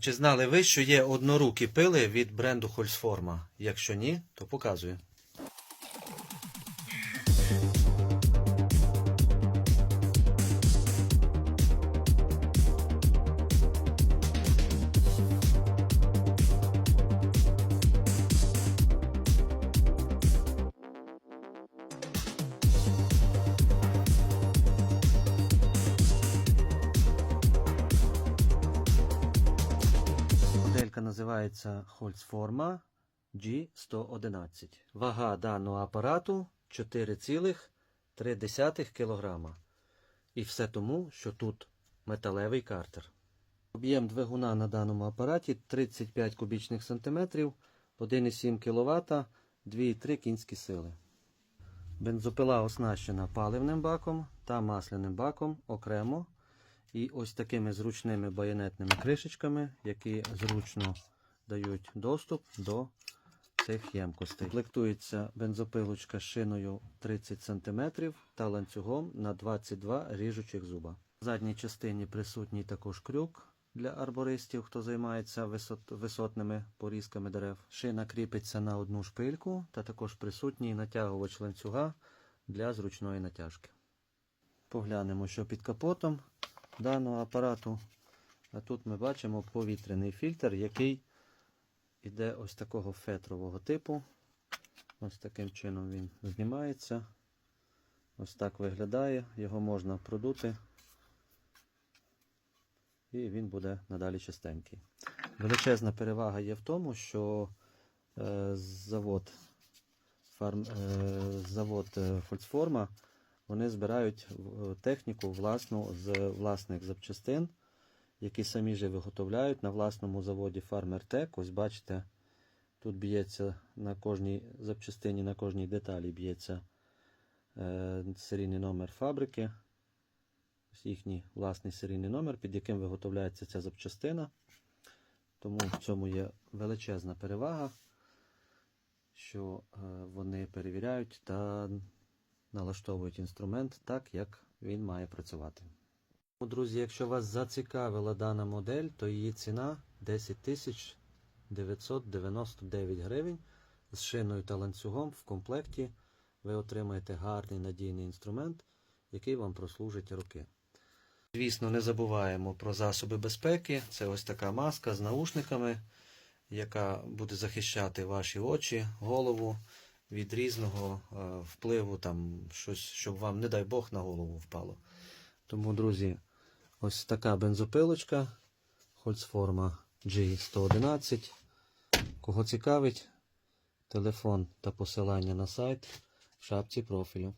Чи знали ви, що є однорукі пили від бренду Хольсформа? Якщо ні, то показую. Називається Holzforma G111. Вага даного апарату 4,3 кг. І все тому, що тут металевий картер. Об'єм двигуна на даному апараті 35 кубічних сантиметрів, 1,7 кВт, 2,3 кінські сили. Бензопила оснащена паливним баком та масляним баком окремо. І ось такими зручними байонетними кришечками, які зручно дають доступ до цих ємкостей. Комплектується бензопилочка шиною 30 см та ланцюгом на 22 ріжучих зуба. В задній частині присутній також крюк для арбористів, хто займається висот, висотними порізками дерев. Шина кріпиться на одну шпильку та також присутній натягувач ланцюга для зручної натяжки. Поглянемо, що під капотом даного апарату. А тут ми бачимо повітряний фільтр, який іде ось такого фетрового типу. Ось таким чином він знімається. Ось так виглядає. Його можна продути. І він буде надалі чистенький. Величезна перевага є в тому, що е, завод, фарм, е, завод е, вони збирають е, техніку власну з власних запчастин, які самі же виготовляють на власному заводі Farmer Ось бачите, тут б'ється на кожній запчастині, на кожній деталі б'ється е, серійний номер фабрики. Ось їхній власний серійний номер, під яким виготовляється ця запчастина. Тому в цьому є величезна перевага, що е, вони перевіряють та налаштовують інструмент так, як він має працювати. Друзі, якщо вас зацікавила дана модель, то її ціна 10 999 гривень з шиною та ланцюгом в комплекті ви отримаєте гарний надійний інструмент, який вам прослужить роки. Звісно, не забуваємо про засоби безпеки. Це ось така маска з наушниками, яка буде захищати ваші очі, голову від різного е, впливу, там щось, щоб вам, не дай Бог, на голову впало. Тому, друзі, ось така бензопилочка Holzforma G111. Кого цікавить, телефон та посилання на сайт в шапці профілю.